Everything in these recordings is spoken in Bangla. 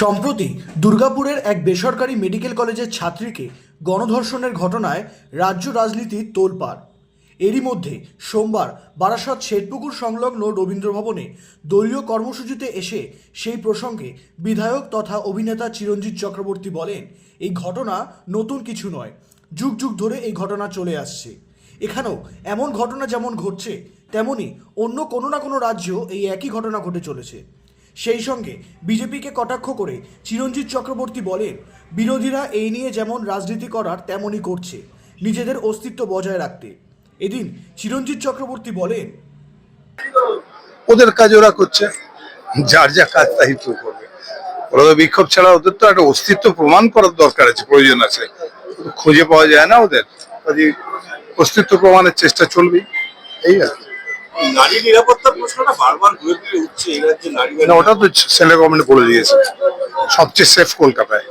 সম্প্রতি দুর্গাপুরের এক বেসরকারি মেডিকেল কলেজের ছাত্রীকে গণধর্ষণের ঘটনায় রাজ্য রাজনীতি তোলপাড়। এরই মধ্যে সোমবার বারাসত শেঠপুকুর সংলগ্ন রবীন্দ্র ভবনে দলীয় কর্মসূচিতে এসে সেই প্রসঙ্গে বিধায়ক তথা অভিনেতা চিরঞ্জিত চক্রবর্তী বলেন, এই ঘটনা নতুন কিছু নয়। যুগ যুগ ধরে এই ঘটনা চলে আসছে। এখানেও এমন ঘটনা যেমন ঘটছে, তেমনি অন্য কোনো না কোনো রাজ্যেও এই একই ঘটনা ঘটে চলেছে। সেই সঙ্গে বিজেপিকে কটাক্ষ করে চিরঞ্জিত চক্রবর্তী বলেন, বিরোধীরা এই নিয়ে যেমন রাজনীতি করার তেমনই করছে, নিজেদের অস্তিত্ব বজায় রাখতে। এদিন চিরঞ্জিত চক্রবর্তী বলেন, ওদের কাজ ওরা করছে, যার যা কাজ তাই তো করবে। ওরা তো বিক্ষোভ ছাড়া ওদের তো একটা অস্তিত্ব প্রমাণ করার দরকার আছে, প্রয়োজন আছে। খুঁজে পাওয়া যায় না ওদের। অস্তিত্ব প্রমাণের চেষ্টা চলবেই, এই আর। নারী নিরাপত্তার প্রশ্নটা বারবার ঘুরে ফিরে উঠছে এই রাজ্যে নারী না ওটা তো সেন্ট্রাল গভর্নমেন্ট বলে দিয়েছে। সবচেয়ে সেফ কলকাতায়।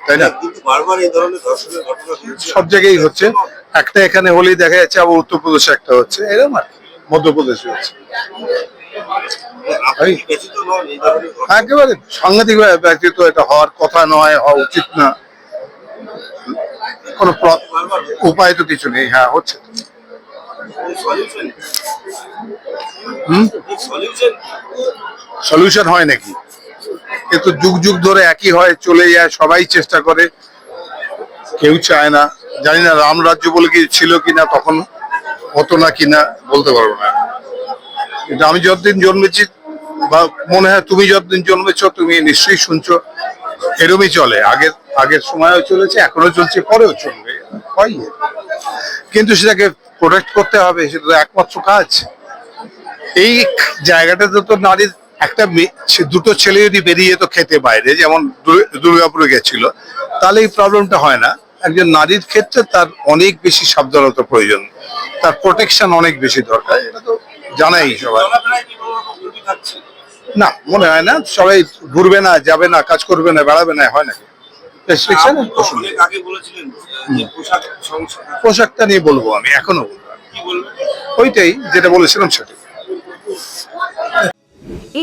তাই না? কিন্তু বারবার এই ধরনের ধর্ষণের ঘটনা ঘটছে। সব জায়গায় হচ্ছে। একটা এখানে হলেই দেখা যাচ্ছে আবার উত্তরপ্রদেশে একটা হচ্ছে। এরকম আর মধ্যপ্রদেশে হচ্ছে। ঘটনা? একেবারে। সাংঘাতিক ব্যক্তিত্ব এটা হওয়ার কথা নয় হওয়া উচিত না। কোনো উপায় তো কিছু নেই। হ্যাঁ হচ্ছে। সলিউশন হয় নাকি? কিন্তু যুগ যুগ ধরে একই হয় চলে যায় সবাই চেষ্টা করে। কেউ চায় না। জানি না রাম রাজ্য বলে কি ছিল কিনা তখন হতো না কিনা বলতে পারব না। কিন্তু আমি যতদিন জন্মেছি বা মনে হয় তুমি যতদিন জন্মেছ তুমি নিশ্চয়ই শুনছো এরমই চলে। আগের আগের সময়ও চলেছে এখনও চলছে পরেও চলবে হয় কিন্তু সেটাকে প্রোটেক্ট করতে হবে সেটা তো একমাত্র কাজ। এই জায়গাটাতে তো নারীর একটা দুটো ছেলে যদি বেরিয়ে যেত খেতে বাইরে যেমন দুর- দুর্গাপুরে গেছিল তাহলে এই প্রবলেমটা হয় না। একজন নারীর ক্ষেত্রে তার অনেক বেশি সাবধানতা প্রয়োজন। তার প্রোটেকশন অনেক বেশি দরকার এটা তো জানাই সবাই। না মনে হয় না সবাই ঘুরবে না যাবে না কাজ করবে না বেড়াবে না হয় না। রেস্ট্রিকশন পোশাকটা নিয়ে বলব আমি এখনও বলব। ওইটাই যেটা বলেছিলাম সেটাই।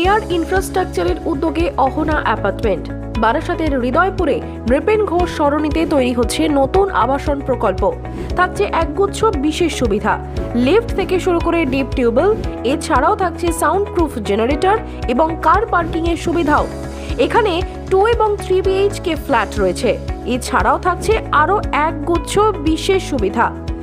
এয়ার ইনফ্রাস্ট্রাকচারের উদ্যোগে অহনা অ্যাপার্টমেন্ট। বারাসাতের হৃদয়পুরে নৃপেন ঘোষ সরণিতে তৈরি হচ্ছে নতুন আবাসন প্রকল্প। থাকছে একগুচ্ছ বিশেষ সুবিধা। লিফট থেকে শুরু করে ডিপ টিউবওয়েল, এছাড়াও থাকছে সাউন্ড প্রুফ জেনারেটর এবং কার পার্কিং এর সুবিধাও। এখানে টু এবং থ্রি বিএইচকে ফ্ল্যাট রয়েছে। এছাড়াও থাকছে আরও একগুচ্ছ বিশেষ সুবিধা।